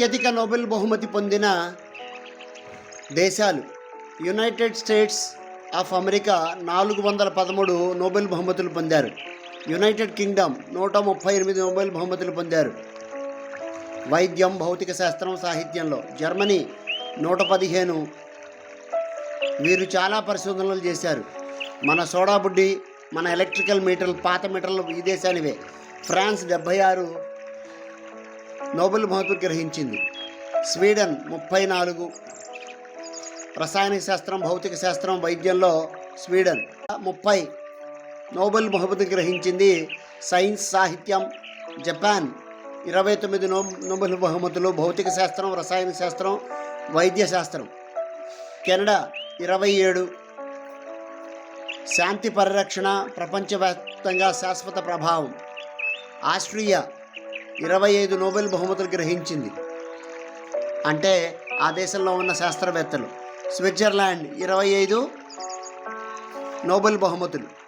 అత్యధిక నోబెల్ బహుమతి పొందిన దేశాలు యునైటెడ్ స్టేట్స్ ఆఫ్ అమెరికా నాలుగు వందల పదమూడు నోబెల్ బహుమతులు పొందారు. యునైటెడ్ కింగ్డమ్ నూట ముప్పై ఎనిమిది నోబెల్ బహుమతులు పొందారు. వైద్యం భౌతిక శాస్త్రం సాహిత్యంలో జర్మనీ నూట పదిహేను. వీరు చాలా పరిశోధనలు చేశారు. మన సోడాబుడ్డి మన ఎలక్ట్రికల్ మీటర్లు పాత మీటర్లు ఈ దేశానివే. ఫ్రాన్స్ డెబ్భై ఆరు నోబెల్ బహుమతి గ్రహించింది. స్వీడన్ ముప్పై నాలుగు రసాయన శాస్త్రం భౌతిక శాస్త్రం వైద్యంలో స్వీడన్ ముప్పై నోబెల్ బహుమతి గ్రహించింది. సైన్స్ సాహిత్యం జపాన్ ఇరవై తొమ్మిది నో నోబెల్ బహుమతులు భౌతిక శాస్త్రం రసాయన శాస్త్రం వైద్య శాస్త్రం. కెనడా ఇరవై ఏడు శాంతి పరిరక్షణ ప్రపంచవ్యాప్తంగా శాశ్వత ప్రభావం. ఆస్ట్రియా ఇరవై ఐదు నోబెల్ బహుమతులు గ్రహించింది. అంటే ఆ దేశంలో ఉన్న శాస్త్రవేత్తలు. స్విట్జర్లాండ్ ఇరవై ఐదు నోబెల్ బహుమతులు.